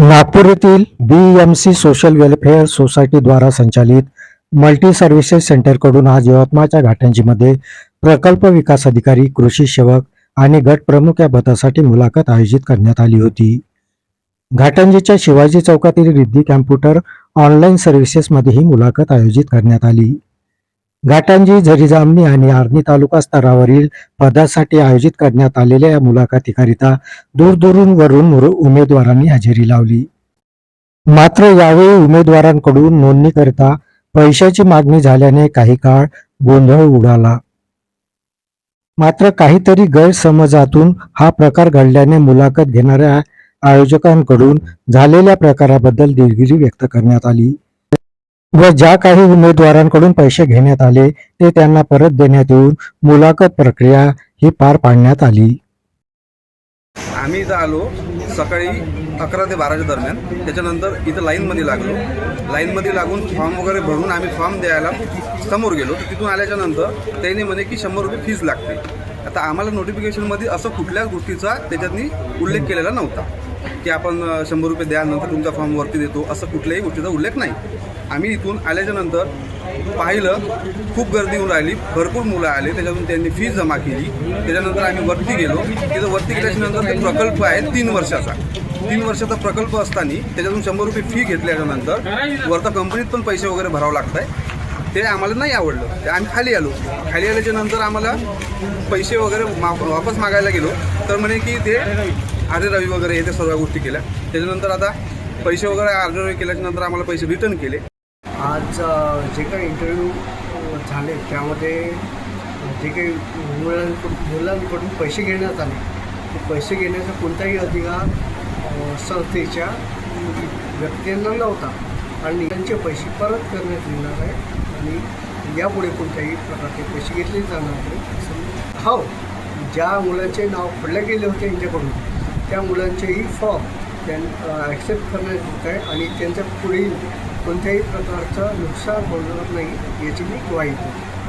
नागपूर येथील B M C social welfare सोसायटीद्वारा संचालित multi services सेंटरकडून आज यवतमाळच्या घाटंजीमध्ये प्रकल्प विकास अधिकारी कृषी सेवक आणि गट प्रमुख या पदासाठी मुलाखत आयोजित करण्यात आली होती. घाटंजीच्या शिवाजी चौकातील रिद्धी कॅम्प्युटर ऑनलाईन सर्व्हिसेसमध्ये ही मुलाखत आयोजित करण्यात आली. घाटांजी झरीजामणी आणि आर्णी तालुका स्तरावरील पदासाठी आयोजित करण्यात आलेल्या या मुलाखतीकरिता दूरदूरून वरून उमेदवारांनी हजेरी लावली. मात्र यावेळी उमेदवारांकडून नोंदणीकरिता पैशाची मागणी झाल्याने काही काळ गोंधळ उडाला. मात्र काहीतरी गैरसमजातून हा प्रकार घडल्याने मुलाखत घेणाऱ्या आयोजकांकडून झालेल्या प्रकाराबद्दल दिलगिरी व्यक्त करण्यात आली. व ज्या काही उमेदवारांकडून पैसे घेण्यात आले ते त्यांना परत देण्यात येऊन मुलाखत प्रक्रिया ही पार पाडण्यात आली. आम्ही इथं आलो सकाळी अकरा ते बाराच्या दरम्यान. त्याच्यानंतर इथं लाईनमध्ये लागलो. लाईनमध्ये लागून फॉर्म वगैरे भरून आम्ही फॉर्म द्यायला समोर गेलो. तिथून आल्याच्यानंतर त्याने म्हणे की शंभर रुपये फीज लागते आता आम्हाला नोटिफिकेशनमध्ये असं कुठल्याच गोष्टीचा त्याच्यातनी उल्लेख केलेला नव्हता. की आपण शंभर रुपये द्यानंतर तुमचा फॉर्म वरती देतो असं कुठल्याही गोष्टीचा उल्लेख नाही. आम्ही इथून आल्याच्यानंतर पाहिलं खूप गर्दी होऊन राहिली भरपूर मुलं आले त्याच्यातून त्यांनी फी जमा केली. त्याच्यानंतर आम्ही वरती गेलो. तिथं वरती गेल्याच्यानंतर ते प्रकल्प आहे तीन वर्षाचा. तीन वर्षाचा प्रकल्प असताना त्याच्यातून शंभर रुपये फी घेतल्याच्यानंतर वरता कंपनीत पण पैसे वगैरे भरावं लागत आहे ते आम्हाला नाही आवडलं. ते आम्ही खाली आलो. खाली आल्याच्यानंतर आम्हाला पैसे वगैरे मा वापस मागायला गेलो. तर म्हणे की ते आरे रवी वगैरे हे त्या सर्व गोष्टी केल्या. त्याच्यानंतर आता पैसे वगैरे आर रवी आम्हाला पैसे रिटर्न केले. आज जे काही इंटरव्ह्यू झाले त्यामध्ये जे काही मुलांकडून मुलांकडून पैसे घेण्यात आले. ते पैसे घेण्याचा कोणताही अधिकार संस्थेच्या व्यक्तींना नव्हता. आणि त्यांचे पैसे परत करण्यात येणार आहे आणि यापुढे कोणत्याही प्रकारचे पैसे घेतले जाणार नाही. असं हो ज्या मुलांचे नाव फोडले गेले होते यांच्याकडून. त्या मुलांचेही फॉर्म त्यां ॲक्सेप्ट करण्यात येत आहे आणि त्यांचं पुढील कोणत्याही प्रकारचं नुकसान होणार नाही याची मी ग्वाही देतो.